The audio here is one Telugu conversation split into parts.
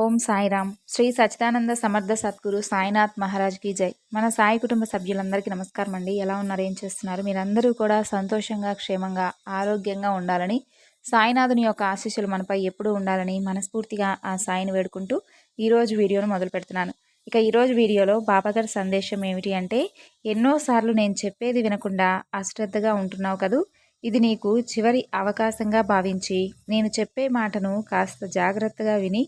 ఓం సాయిరామ్. శ్రీ సచిదానంద సమర్థ సద్గురు సాయినాథ్ మహారాజ్కి జై. మన సాయి కుటుంబ సభ్యులందరికీ నమస్కారం అండి. ఎలా ఉన్నారు? ఏం చేస్తున్నారు? మీరందరూ కూడా సంతోషంగా క్షేమంగా ఆరోగ్యంగా ఉండాలని సాయినాథుని యొక్క ఆశీస్సులు మనపై ఎప్పుడూ ఉండాలని మనస్ఫూర్తిగా ఆ సాయిని వేడుకుంటూ ఈరోజు వీడియోను మొదలు పెడుతున్నాను. ఇక ఈరోజు వీడియోలో బాబాగారి సందేశం ఏమిటి అంటే ఎన్నోసార్లు నేను చెప్పేది వినకుండా అశ్రద్ధగా ఉంటున్నావు కదూ. ఇది నీకు చివరి అవకాశంగా భావించి నేను చెప్పే మాటను కాస్త జాగ్రత్తగా విని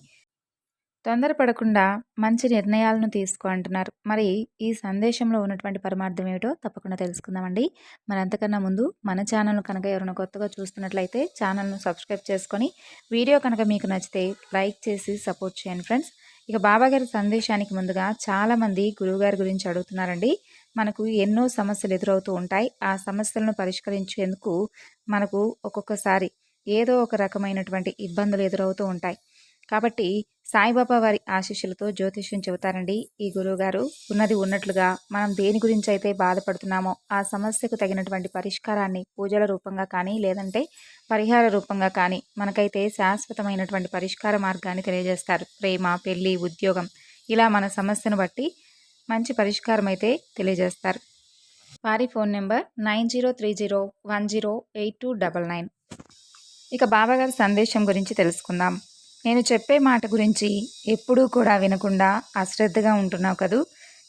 తొందరపడకుండా మంచి నిర్ణయాలను తీసుకో అంటున్నారు. మరి ఈ సందేశంలో ఉన్నటువంటి పరమార్థం ఏమిటో తప్పకుండా తెలుసుకుందామండి. మరి అంతకన్నా ముందు మన ఛానల్ కనుక ఎవరైనా కొత్తగా చూస్తున్నట్లయితే ఛానల్ను సబ్స్క్రైబ్ చేసుకొని వీడియో కనుక మీకు నచ్చితే లైక్ చేసి సపోర్ట్ చేయండి ఫ్రెండ్స్. ఇక బాబాగారి సందేశానికి ముందుగా చాలామంది గురువుగారి గురించి అడుగుతున్నారండి. మనకు ఎన్నో సమస్యలు ఎదురవుతూ ఉంటాయి. ఆ సమస్యలను పరిష్కరించేందుకు మనకు ఒక్కొక్కసారి ఏదో ఒక రకమైనటువంటి ఇబ్బందులు ఎదురవుతూ ఉంటాయి. కాబట్టి సాయిబాబా వారి ఆశీస్సులతో జ్యోతిష్యం చెబుతారండి. ఈ గురువుగారు ఉన్నది ఉన్నట్లుగా మనం దేని గురించి అయితే బాధపడుతున్నామో ఆ సమస్యకు తగినటువంటి పరిష్కారాన్ని పూజల రూపంగా కానీ లేదంటే పరిహార రూపంగా కానీ మనకైతే శాశ్వతమైనటువంటి పరిష్కార మార్గాన్ని తెలియజేస్తారు. ప్రేమ పెళ్ళి ఉద్యోగం ఇలా మన సమస్యను బట్టి మంచి పరిష్కారం అయితే తెలియజేస్తారు. వారి phone number nine zero three zero one zero eight two double nine. ఇక బాబాగారి సందేశం గురించి తెలుసుకుందాం. నేను చెప్పే మాట గురించి ఎప్పుడూ కూడా వినకుండా అశ్రద్ధగా ఉంటున్నావు కదూ?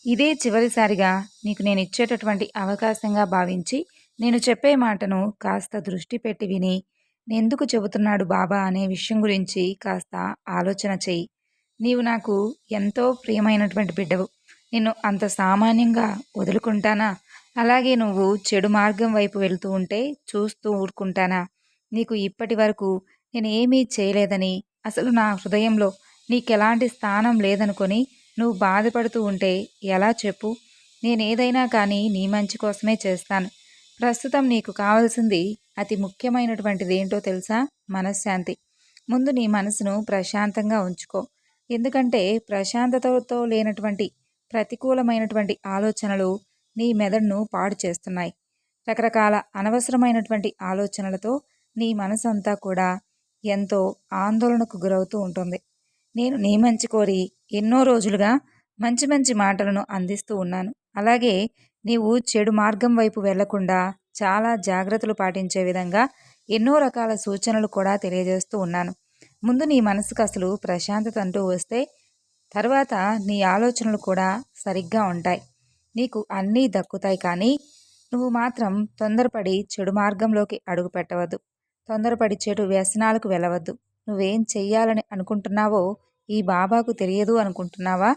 ఇదే చివరిసారిగా నీకు నేను ఇచ్చేటటువంటి అవకాశంగా భావించి నేను చెప్పే మాటను కాస్త దృష్టి పెట్టి విని ఎందుకు చెబుతున్నాడు బాబా అనే విషయం గురించి కాస్త ఆలోచన చెయ్యి నీవు నాకు ఎంతో ప్రియమైనటువంటి బిడ్డవు. నిన్ను అంత సామాన్యంగా వదులుకుంటానా? అలాగే నువ్వు చెడు మార్గం వైపు వెళ్తూ ఉంటే చూస్తూ ఊరుకుంటానా? నీకు ఇప్పటి వరకు నేను ఏమీ చేయలేదని అసలు నా హృదయంలో నీకెలాంటి స్థానం లేదనుకొని నువ్వు బాధపడుతూ ఉంటే ఎలా చెప్పు? నేనేదైనా కానీ నీ మంచి కోసమే చేస్తాను. ప్రస్తుతం నీకు కావలసింది అతి ముఖ్యమైనటువంటిది ఏంటో తెలుసా? మనశ్శాంతి. ముందు నీ మనసును ప్రశాంతంగా ఉంచుకో. ఎందుకంటే ప్రశాంతతతో లేనటువంటి ప్రతికూలమైనటువంటి ఆలోచనలు నీ మెదడును పాడు చేస్తున్నాయి. రకరకాల అనవసరమైనటువంటి ఆలోచనలతో నీ మనసంతా కూడా ఎంతో ఆందోళనకు గురవుతూ ఉంటుంది. నేను నీ మంచి కోరి ఎన్నో రోజులుగా మంచి మంచి మాటలను అందిస్తూ ఉన్నాను. అలాగే నీవు చెడు మార్గం వైపు వెళ్ళకుండా చాలా జాగ్రత్తలు పాటించే విధంగా ఎన్నో రకాల సూచనలు కూడా తెలియజేస్తూ ఉన్నాను. ముందు నీ మనసుకు అసలు ప్రశాంతత అంటూ వస్తే తర్వాత నీ ఆలోచనలు కూడా సరిగ్గా ఉంటాయి. నీకు అన్నీ దక్కుతాయి కానీ నువ్వు మాత్రం తొందరపడి చెడు మార్గంలోకి అడుగు పెట్టవద్దు. తొందరపడి చెడు వ్యసనాలకు వెళ్ళవద్దు. నువ్వేం చెయ్యాలని అనుకుంటున్నావో ఈ బాబాకు తెలియదు అనుకుంటున్నావా?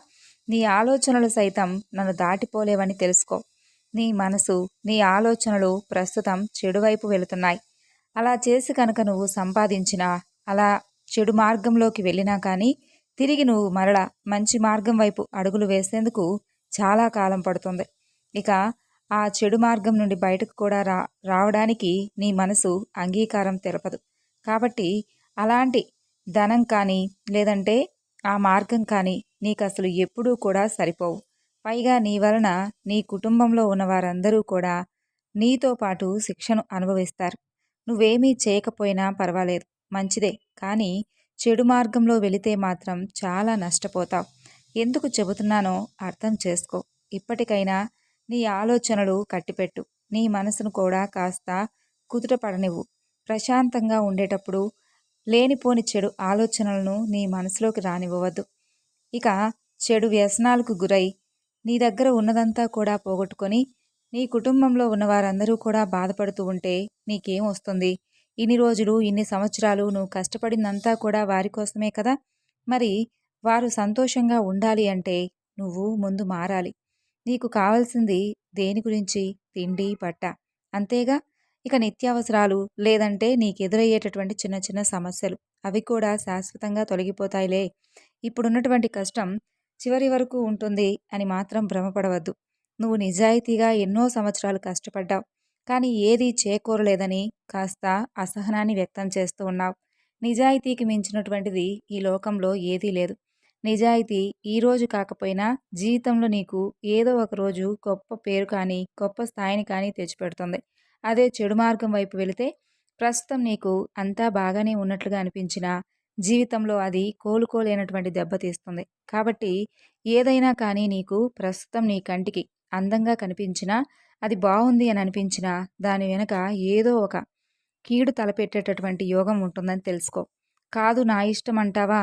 నీ ఆలోచనలు సైతం నన్ను దాటిపోలేవని తెలుసుకో. నీ మనసు నీ ఆలోచనలు ప్రస్తుతం చెడువైపు వెళుతున్నాయి. అలా చేసి కనుక నువ్వు సంపాదించినా అలా చెడు మార్గంలోకి వెళ్ళినా కానీ తిరిగి నువ్వు మరల మంచి మార్గం వైపు అడుగులు వేసేందుకు చాలా కాలం పడుతుంది. ఇక ఆ చెడు మార్గం నుండి బయటకు కూడా రా రావడానికి నీ మనసు అంగీకారం తెలపదు కాబట్టి అలాంటి ధనం కానీ లేదంటే ఆ మార్గం కానీ నీకు అసలు ఎప్పుడూ కూడా సరిపోవు. పైగా నీ వలన నీ కుటుంబంలో ఉన్న వారందరూ కూడా నీతో పాటు శిక్షను అనుభవిస్తారు. నువ్వేమీ చేయకపోయినా పర్వాలేదు మంచిదే. కానీ చెడు మార్గంలో వెళితే మాత్రం చాలా నష్టపోతావు. ఎందుకు చెబుతున్నానో అర్థం చేసుకో. ఇప్పటికైనా నీ ఆలోచనలు కట్టిపెట్టు. నీ మనసును కూడా కాస్త కుదుటపడనివ్వు. ప్రశాంతంగా ఉండేటప్పుడు లేనిపోని చెడు ఆలోచనలను నీ మనసులోకి రానివ్వవద్దు. ఇక చెడు వ్యసనాలకు గురై నీ దగ్గర ఉన్నదంతా కూడా పోగొట్టుకొని నీ కుటుంబంలో ఉన్న వారందరూ కూడా బాధపడుతూ ఉంటే నీకేం వస్తుంది? ఇన్ని రోజులు ఇన్ని సంవత్సరాలు నువ్వు కష్టపడిందంతా కూడా వారి కోసమే కదా? మరి వారు సంతోషంగా ఉండాలి అంటే నువ్వు ముందు మారాలి. నీకు కావాల్సింది దేని గురించి? తిండి బట్ట అంతేగా? ఇక నిత్యావసరాలు లేదంటే నీకు ఎదురయ్యేటటువంటి చిన్న చిన్న సమస్యలు. అవి కూడా శాశ్వతంగా తొలగిపోతాయిలే. ఇప్పుడున్నటువంటి కష్టం చివరి వరకు ఉంటుంది అని మాత్రం భ్రమపడవద్దు. నువ్వు నిజాయితీగా ఎన్నో సంవత్సరాలు కష్టపడ్డావు. కానీ ఏదీ చేకూరలేదని కాస్త అసహనాన్ని వ్యక్తం చేస్తూ ఉన్నావు. నిజాయితీకి మించినటువంటిది ఈ లోకంలో ఏదీ లేదు. నిజాయితీ ఈరోజు కాకపోయినా జీవితంలో నీకు ఏదో ఒక రోజు గొప్ప పేరు కానీ గొప్ప స్థాయిని కానీ తెచ్చిపెడుతుంది. అదే చెడు మార్గం వైపు వెళితే ప్రస్తుతం నీకు అంతా బాగానే ఉన్నట్లుగా అనిపించినా జీవితంలో అది కోలుకోలేనటువంటి దెబ్బతీస్తుంది కాబట్టి ఏదైనా కానీ నీకు ప్రస్తుతం నీ కంటికి అందంగా కనిపించినా అది బాగుంది అని అనిపించినా దాని వెనుక ఏదో ఒక కీడు తలపెట్టేటటువంటి యోగం ఉంటుందని తెలుసుకో. కాదు నా ఇష్టం అంటావా?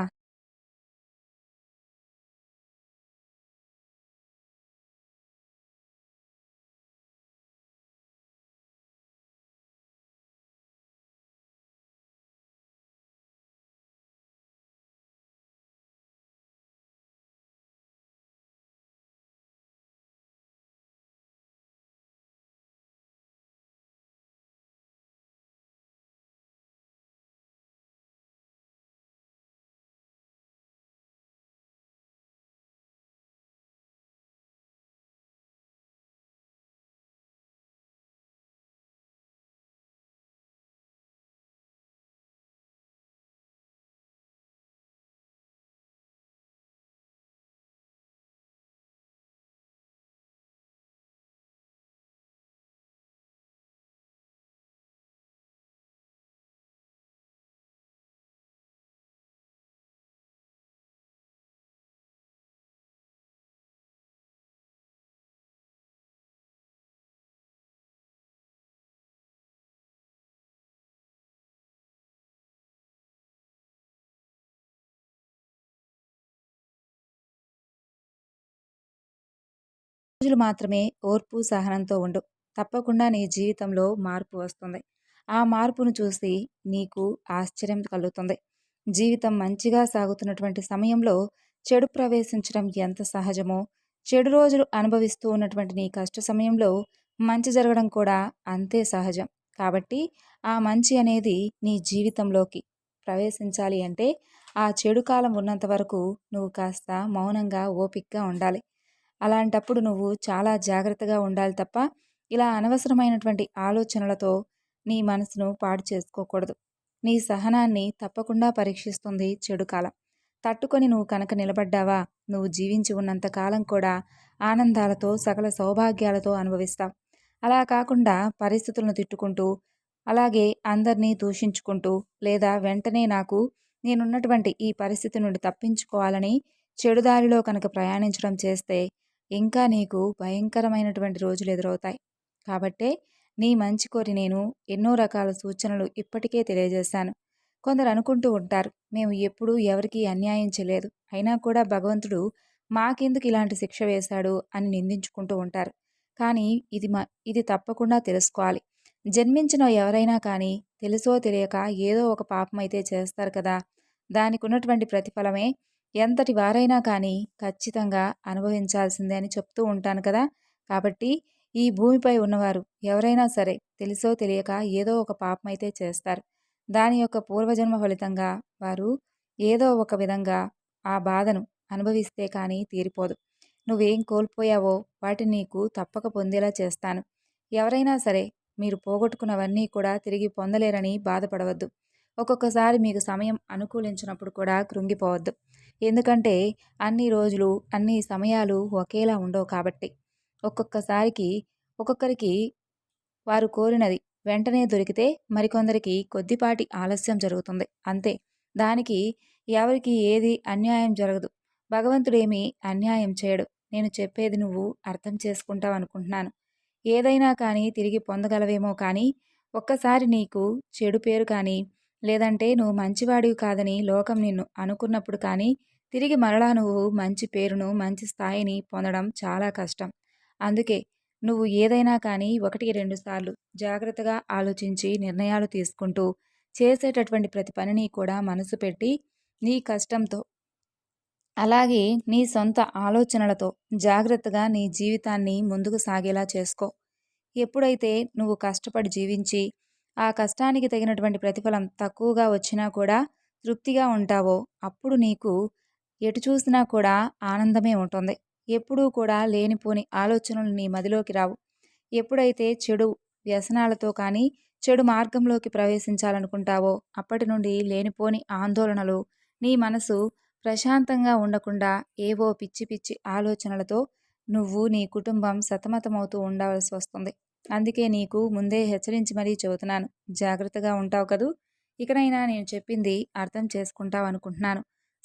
రోజులు మాత్రమే ఓర్పు సహనంతో ఉండు. తప్పకుండా నీ జీవితంలో మార్పు వస్తుంది. ఆ మార్పును చూసి నీకు ఆశ్చర్యం కలుగుతుంది. జీవితం మంచిగా సాగుతున్నటువంటి సమయంలో చెడు ప్రవేశించడం ఎంత సహజమో చెడు రోజులు అనుభవిస్తూ ఉన్నటువంటి నీ కష్ట సమయంలో మంచి జరగడం కూడా అంతే సహజం. కాబట్టి ఆ మంచి అనేది నీ జీవితంలోకి ప్రవేశించాలి అంటే ఆ చెడు కాలం ఉన్నంత వరకు నువ్వు కాస్త మౌనంగా ఓపిక్గా ఉండాలి. అలాంటప్పుడు నువ్వు చాలా జాగ్రత్తగా ఉండాలి తప్ప ఇలా అనవసరమైనటువంటి ఆలోచనలతో నీ మనసును పాడు చేసుకోకూడదు. నీ సహనాన్ని తప్పకుండా పరీక్షిస్తుంది చెడు కాలం. తట్టుకొని నువ్వు కనుక నిలబడ్డావా నువ్వు జీవించి ఉన్నంత కాలం కూడా ఆనందాలతో సకల సౌభాగ్యాలతో అనుభవిస్తావు. అలా కాకుండా పరిస్థితులను తిట్టుకుంటూ అలాగే అందరినీ దూషించుకుంటూ లేదా వెంటనే నాకు నేనున్నటువంటి ఈ పరిస్థితి నుండి తప్పించుకోవాలని చెడుదారిలో కనుక ప్రయాణించడం చేస్తే ఇంకా నీకు భయంకరమైనటువంటి రోజులు ఎదురవుతాయి. కాబట్టే నీ మంచి కోరి నేను ఎన్నో రకాల సూచనలు ఇప్పటికే తెలియజేశాను. కొందరు అనుకుంటూ ఉంటారు మేము ఎప్పుడూ ఎవరికీ అన్యాయం చేయలేదు. అయినా కూడా భగవంతుడు మాకెందుకు ఇలాంటి శిక్ష వేశాడు? అని నిందించుకుంటూ ఉంటారు. కానీ ఇది మా ఇది తప్పకుండా తెలుసుకోవాలి. జన్మించిన ఎవరైనా కానీ తెలుసో తెలియక ఏదో ఒక పాపం అయితే చేస్తారు కదా! దానికి ఉన్నటువంటి ప్రతిఫలమే ఎంతటి వారైనా కానీ ఖచ్చితంగా అనుభవించాల్సిందే అని చెప్తూ ఉంటాను కదా! కాబట్టి ఈ భూమిపై ఉన్నవారు ఎవరైనా సరే తెలుసో తెలియక ఏదో ఒక పాపం అయితే చేస్తారు. దాని యొక్క పూర్వజన్మ ఫలితంగా వారు ఏదో ఒక విధంగా ఆ బాధను అనుభవిస్తే కానీ తీరిపోదు. నువ్వేం కోల్పోయావో వాటిని నీకు తప్పక పొందేలా చేస్తాను. ఎవరైనా సరే మీరు పోగొట్టుకున్నవన్నీ కూడా తిరిగి పొందలేరని బాధపడవద్దు. ఒక్కొక్కసారి మీకు సమయం అనుకూలించినప్పుడు కూడా కృంగిపోవద్దు. ఎందుకంటే అన్ని రోజులు అన్ని సమయాలు ఒకేలా ఉండవు కాబట్టి. ఒక్కొక్కసారికి ఒక్కొక్కరికి వారు కోరినది వెంటనే దొరికితే మరికొందరికి కొద్దిపాటి ఆలస్యం జరుగుతుంది. అంతే. దానికి ఎవరికి ఏది అన్యాయం జరగదు. భగవంతుడేమీ అన్యాయం చేయడు. నేను చెప్పేది నువ్వు అర్థం చేసుకుంటావు అనుకుంటున్నాను. ఏదైనా కానీ తిరిగి పొందగలవేమో కానీ ఒక్కసారి నీకు చెడు పేరు కానీ లేదంటే నువ్వు మంచివాడివి కాదని లోకం నిన్ను అనుకున్నప్పుడు కానీ తిరిగి మరలా నువ్వు మంచి పేరును మంచి స్థాయిని పొందడం చాలా కష్టం. అందుకే నువ్వు ఏదైనా కానీ ఒకటికి రెండు సార్లు జాగ్రత్తగా ఆలోచించి నిర్ణయాలు తీసుకుంటూ చేసేటటువంటి ప్రతి పనిని కూడా మనసు పెట్టి నీ కష్టంతో అలాగే నీ సొంత ఆలోచనలతో జాగ్రత్తగా నీ జీవితాన్ని ముందుకు సాగేలా చేసుకో. ఎప్పుడైతే నువ్వు కష్టపడి జీవించి ఆ కష్టానికి తగినటువంటి ప్రతిఫలం తక్కువగా వచ్చినా కూడా తృప్తిగా ఉంటావో అప్పుడు నీకు ఎటు చూసినా కూడా ఆనందమే ఉంటుంది. ఎప్పుడూ కూడా లేనిపోని ఆలోచనలు నీ మదిలోకి రావు. ఎప్పుడైతే చెడు వ్యసనాలతో కానీ చెడు మార్గంలోకి ప్రవేశించాలనుకుంటావో అప్పటి నుండి లేనిపోని ఆందోళనలు నీ మనసు ప్రశాంతంగా ఉండకుండా ఏవో పిచ్చి పిచ్చి ఆలోచనలతో నువ్వు నీ కుటుంబం సతమతమవుతూ ఉండవలసి వస్తుంది. అందుకే నీకు ముందే హెచ్చరించి మరీ చెబుతున్నాను. జాగ్రత్తగా ఉంటావు కదూ? ఇకనైనా నేను చెప్పింది అర్థం చేసుకుంటావు అనుకుంటున్నాను